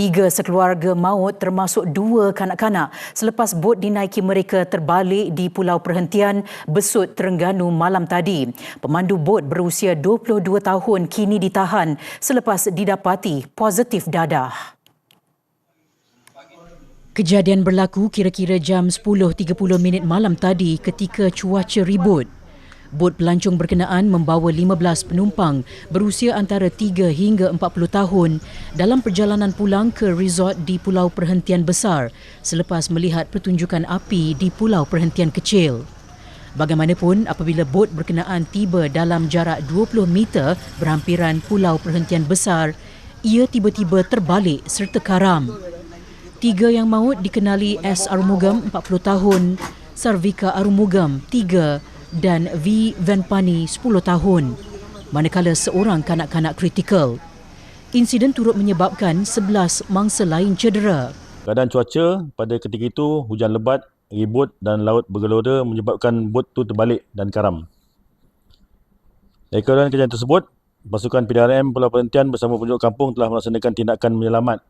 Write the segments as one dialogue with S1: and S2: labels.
S1: Tiga sekeluarga maut termasuk dua kanak-kanak selepas bot dinaiki mereka terbalik di Pulau Perhentian Besut Terengganu malam tadi. Pemandu bot berusia 22 tahun kini ditahan selepas didapati positif dadah. Kejadian berlaku kira-kira jam 10.30 minit malam tadi ketika cuaca ribut. Bot pelancong berkenaan membawa 15 penumpang berusia antara 3 hingga 40 tahun dalam perjalanan pulang ke resort di Pulau Perhentian Besar selepas melihat pertunjukan api di Pulau Perhentian Kecil. Bagaimanapun, apabila bot berkenaan tiba dalam jarak 20 meter berhampiran Pulau Perhentian Besar, ia tiba-tiba terbalik serta karam. Tiga yang maut dikenali S. Arumugam, 40 tahun, Sarvika Arumugam, 3 dan V. Venpani 10 tahun manakala seorang kanak-kanak kritikal. Insiden turut menyebabkan 11 mangsa lain cedera.
S2: Keadaan cuaca pada ketika itu hujan lebat, ribut dan laut bergelora menyebabkan bot itu terbalik dan karam. Dari keadaan kejadian tersebut, pasukan PDRM Pulau Perhentian bersama penduduk kampung telah melaksanakan tindakan menyelamat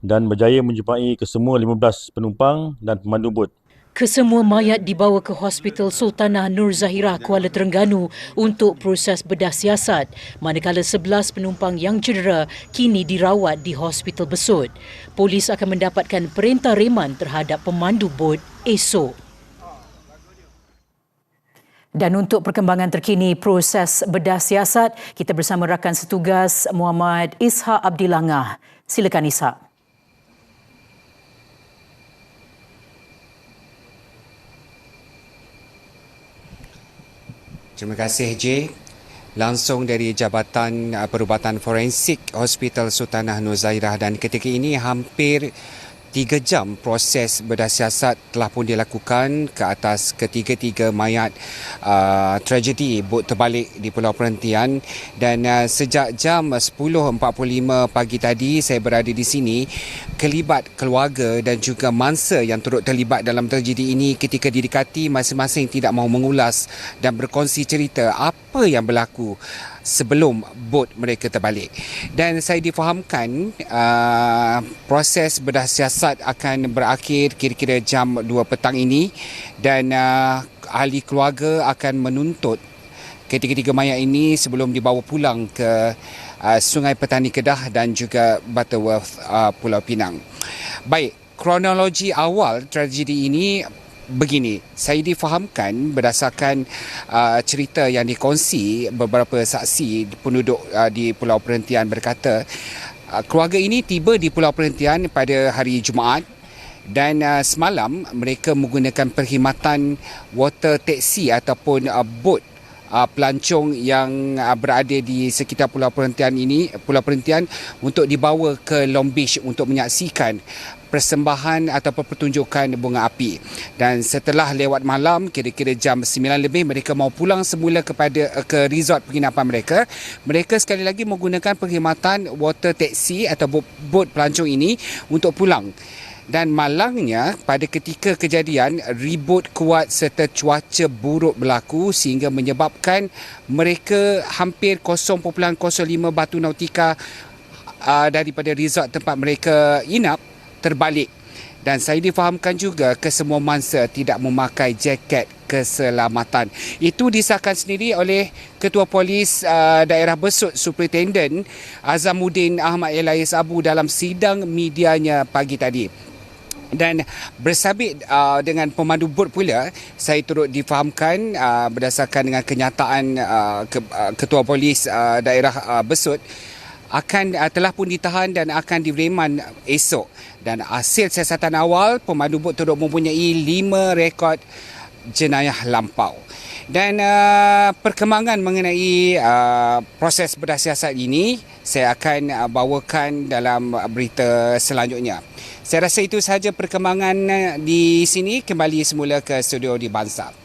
S2: dan berjaya menjumpai kesemua 15 penumpang dan pemandu bot.
S1: Kesemua mayat dibawa ke Hospital Sultanah Nur Zahirah Kuala Terengganu untuk proses bedah siasat manakala 11 penumpang yang cedera kini dirawat di Hospital Besut. Polis akan mendapatkan perintah reman terhadap pemandu bot esok. Dan untuk perkembangan terkini proses bedah siasat, kita bersama rakan setugas Muhammad Isha Abdilangah. Silakan Isha.
S3: Terima kasih J. Langsung dari Jabatan uh, Perubatan Forensik Hospital Sultanah Nur Zairah dan ketika ini hampir Tiga jam proses berdasiasat telah pun dilakukan ke atas ketiga-tiga mayat uh, tragedi bot terbalik di Pulau Perhentian. Dan uh, sejak jam 10.45 pagi tadi saya berada di sini kelibat keluarga dan juga mangsa yang turut terlibat dalam tragedi ini ketika didekati masing-masing tidak mahu mengulas dan berkongsi cerita apa yang berlaku sebelum bot mereka terbalik. Dan saya difahamkan uh, proses bedah siasat akan berakhir kira-kira jam 2 petang ini dan uh, ahli keluarga akan menuntut ketiga-tiga mayat ini sebelum dibawa pulang ke uh, Sungai Petani Kedah dan juga Butterworth uh, Pulau Pinang. Baik, kronologi awal tragedi ini begini, saya difahamkan berdasarkan uh, cerita yang dikongsi beberapa saksi penduduk uh, di Pulau Perhentian berkata uh, keluarga ini tiba di Pulau Perhentian pada hari Jumaat dan uh, semalam mereka menggunakan perkhidmatan water taxi ataupun uh, boat uh, pelancong yang uh, berada di sekitar Pulau Perhentian ini, Pulau Perhentian untuk dibawa ke Long Beach untuk menyaksikan persembahan ataupun pertunjukan bunga api. Dan setelah lewat malam, kira-kira jam 9 lebih, mereka mau pulang semula kepada ke resort penginapan mereka. Mereka sekali lagi menggunakan perkhidmatan water taxi atau bot pelancong ini untuk pulang. Dan malangnya pada ketika kejadian ribut kuat serta cuaca buruk berlaku sehingga menyebabkan mereka hampir 0.05 batu nautika uh, daripada resort tempat mereka inap terbalik dan saya difahamkan juga kesemua mangsa tidak memakai jaket keselamatan. Itu disahkan sendiri oleh Ketua Polis uh, Daerah Besut Superintendent Azamuddin Ahmad Elias Abu dalam sidang medianya pagi tadi. Dan bersabit uh, dengan pemandu bot pula, saya turut difahamkan uh, berdasarkan dengan kenyataan uh, ke, uh, Ketua Polis uh, Daerah uh, Besut akan uh, telah pun ditahan dan akan direman esok. Dan hasil siasatan awal pemandu bot turut mempunyai lima rekod jenayah lampau dan uh, perkembangan mengenai uh, proses bedah siasat ini saya akan uh, bawakan dalam berita selanjutnya. Saya rasa itu sahaja perkembangan uh, di sini. Kembali semula ke studio di Bansar